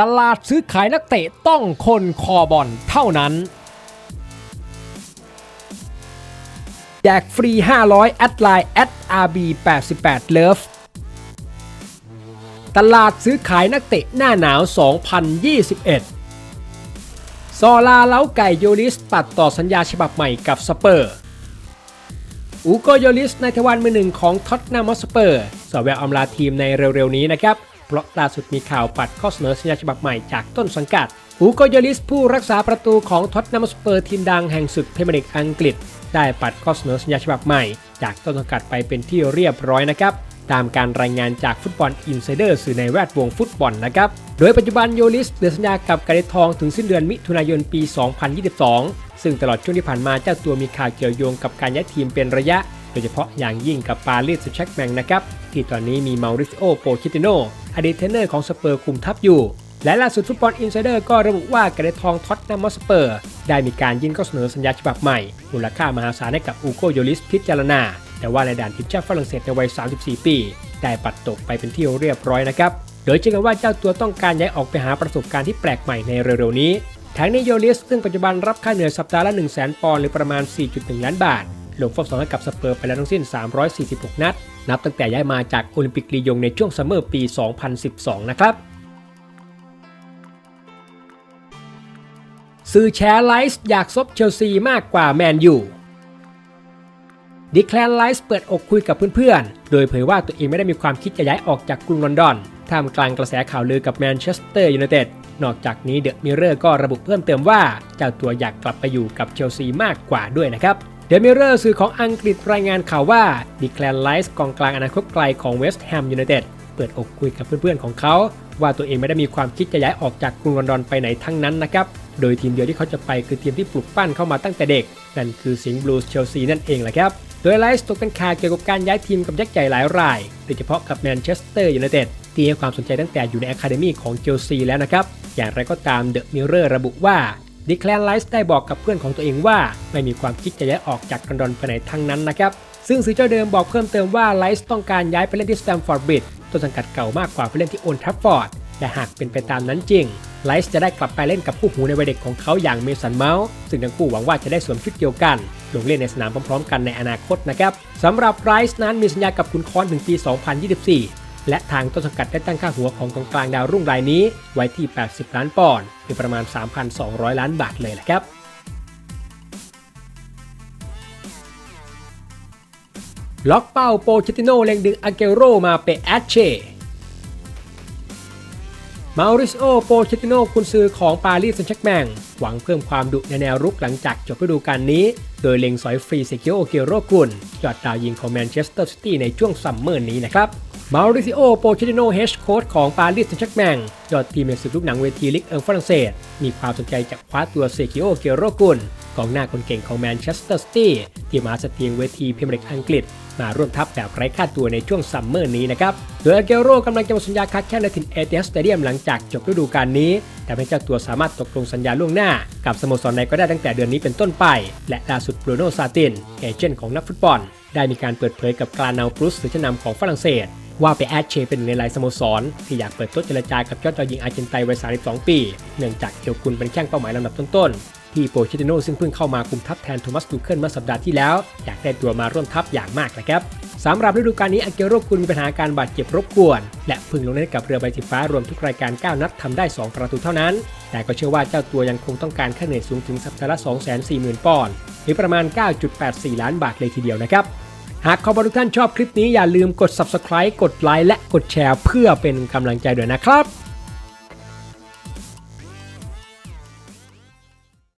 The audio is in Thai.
ตลาดซื้อขายนักเตะต้องคนคอบอลเท่านั้น แจกฟรี 500 แอดไลน์แอด @rb88 love ตลาดซื้อขายนักเตะหน้าหนาว 2021 ซอลาเล้าไก่โยลิสตัดต่อสัญญาฉบับใหม่กับสเปอร์ อูโกโยลิสในทวารมือหนึ่งของท็อตนามอสเปอร์สแววอำลาทีมในเร็วๆนี้นะครับ ราะล่าสุดมีข่าวปัดข้อเสนอสัญญาฉบับใหม่จากต้นสังกัดอูโกโยลิสผู้รักษาประตูของท็อตนามสเปอร์ทีมดังแห่งศึกพรีเมียร์ลีกอังกฤษ ได้ปัดข้อเสนอสัญญาฉบับใหม่ จากต้นสังกัดไปเป็นที่เรียบร้อยนะครับตามการรายงานจากฟุตบอลอินไซเดอร์สื่อในแวดวงฟุตบอลนะครับ โดยปัจจุบันโยลิสเหลือสัญญากับการิทองถึงสิ้นเดือนมิถุนายนปี 2022 ซึ่งตลอดช่วงที่ผ่านมาเจ้าตัวมีข่าวเกี่ยวโยงกับการย้ายทีมเป็นระยะ โดยเฉพาะอย่างยิ่งกับปารีสแชกแมงนะครับที่ตอนนี้มีมาริซิโอโปคิติโนอดีตเทรนเนอร์ของสเปอร์คุมทัพอยู่ และล่าสุดฟุตบอลอินไซเดอร์ก็ระบุว่าการิทองท็อตนามอสเปอร์ ได้มีการยื่นข้อเสนอสัญญาฉบับใหม่ มูลค่ามหาศาลให้กับอูโกโยลิสพิจารณา แต่ว่าในด่านทีมชาติฝรั่งเศสในวัย 34 ปี ได้ปัดตกไปเป็นที่เรียบร้อยนะครับ โดยเชื่อกันว่าเจ้าตัวต้องการย้ายออกไปหาประสบการณ์ที่แปลกใหม่ในเร็วๆนี้ทั้งนี้โยลิสซึ่งปัจจุบันรับค่าเหนื่อยสัปดาห์ละ 1 0 0 0 0 0 ปอนด์หรือประมาณ 4.1 ล้านบาท ลงฟอร์มสองให้กับสเปอร์ไปแล้วทั้งสิ้น 346 นัด นับตั้งแต่ย้ายมาจากโอลิมปิกลียงในช่วงซัมเมอร์ปี 2012 นะครับสื่อแชร์ไลฟ์อยากซบเชลซีมากกว่าแมนยูดิแคลนไลฟ์เปิดอกคุยกับเพื่อนๆ โดยเผยว่าตัวเองไม่ได้มีความคิดจะย้ายออกจากกรุงลอนดอน ท่ามกลางกระแสข่าวลือกับแมนเชสเตอร์ยูไนเต็ด นอกจากนี้เดอะมิเรอร์ก็ระบุเพิ่มเติมว่า เจ้าตัวอยากกลับไปอยู่กับเชลซีมากกว่าด้วยนะครับ เดมิเรอร์สื่อของอังกฤษรายงานข่าวว่าดิแคลนไลฟ์กองกลางอนาคตไกลของเวสต์แฮมยูไนเต็ดเปิดอกคุยกับเพื่อนๆของเขา ว่าตัวเองไม่ได้มีความคิดจะย้ายออกจากกรุงลอนดอนไปไหนทั้งนั้นนะครับ โดยทีมเดียวที่เขาจะไปคือทีมที่ปลุกปั้นเข้ามาตั้งแต่เด็ก นั่นคือสิงห์บลูส์เชลซีนั่นเองแหละครับ โดยไลฟ์ตกเป็นข่าวเกี่ยวกับการย้ายทีมกับยักษ์ใหญ่หลายรายโดยเฉพาะกับแมนเชสเตอร์ยูไนเต็ดที่ให้ความสนใจตั้งแต่อยู่ในอะคาเดมีของเชลซีแล้วนะครับอย่างไรก็ตามเดอะมิเรอร์ระบุว่า ดิแคลนไลฟ์ได้บอกกับเพื่อนของตัวเองว่า ไม่มีความคิดจะย้ายออกจากลอนดอนไปไหนทั้งนั้นนะครับ ซึ่งสื่อเจ้าเดิมบอกเพิ่มเติมว่าไลฟ์ต้องการย้ายไปเล่นที่สแตมฟอร์ดบริดจ์ต้นสังกัดเก่ามากกว่าไปเล่นที่โอลทราฟฟอร์ดแต่หากเป็นไปตามนั้นจริงไลซ์จะได้กลับไปเล่นกับคู่หูในวัยเด็กของเขาอย่างเมสันเมาส์ซึ่งทั้งคู่หวังว่าจะได้สวมชุดเดียวกัน ลงเล่นในสนามพร้อมๆ กันในอนาคตนะครับสำหรับไรซ์นั้นมีสัญญากับคุณคอนถึงปี 2024 และทางต้นสังกัดได้ตั้งค่าหัวของกองกลางดาวรุ่งรายนี้ ไว้ที่ 80 ล้านปอนด์หรือประมาณ 3,200 ล้านบาทเลยแหละครับล็อกเป้าโปเชติโนเล็งดึงอาเกโรมาเปะแอชเชมาริสโอโปเชติโนกุนซือของปารีสแซงต์แชกแมงหวังเพิ่มความดุในแนวรุกหลังจากจบฤดูกาลนี้ โดยเล็งสอยฟรีเซกิโอเกโรกุนยอดดาวยิงของแมนเชสเตอร์ซิตี้ในช่วงซัมเมอร์นี้นะครับ มาริซิโอ โปเชติโน เฮดโค้ชของปารีสแซงต์แชร์กแมงยอดทีมในศึกลูกหนังเวทีลิกเอิงฝรั่งเศส มีความสนใจจะคว้าตัวเซกิโอ เกโรกุนกองหน้าคนเก่งของแมนเชสเตอร์ซิตี้ที่มาสเตียงเวทีพรีเมียร์ลีกอังกฤษ มาร่วมทัพแบบไร้ค่าตัวในช่วงซัมเมอร์นี้นะครับ โดยอาเกโรกำลังจะหมดสัญญาค้าแข้งในถิ่นเอเทียสสเตเดียมหลังจากจบฤดูกาลนี้แต่ให้เจ้าตัวสามารถตกลงสัญญาล่วงหน้า กับสโมสรใดก็ได้ตั้งแต่เดือนนี้เป็นต้นไป และล่าสุดบรูโน่ซาตินเอเจนต์ของนักฟุตบอล ได้มีการเปิดเผยกับกลานาลบรุสหรือชนำของฝรั่งเศส ว่าไปแอดเชเป็นในรายสโมสร ที่อยากเปิดโต๊ะเจรจากับยอดดาวยิงอาร์เจนไตน์วัย 32 ปี เนื่องจากเกียวกุนเป็นแข้งเป้าหมายลำดับต้นๆ ที่โปเชติโนซึ่งเพิ่งเข้ามาคุมทัพแทนโทมัสตูเคิลเมื่อสัปดาห์ที่แล้ว อยากได้ตัวมาร่วมทัพอย่างมากนะครับสำหรับฤดูกาลนี้อาเกโรกุนมีปัญหาการบาดเจ็บรบกวน และพิ่งลงเล่นกับเรือใบสีฟ้ารวมทุกรายการ 9 นัดทำได้ 2 ประตูเท่านั้น แต่ก็เชื่อว่าเจ้าตัวยังคงต้องการค่าเหนื่อยสูงถึงสัปดาห์ละ240,000 ปอนด์หรือประมาณ 9.84 ล้านบาทเลยทีเดียวนะครับ หากขอบทุกท่านชอบคลิปนี้อย่าลืมกด subscribe กดไลค์และกดแชร์เพื่อเป็นกำลังใจด้วยนะครับ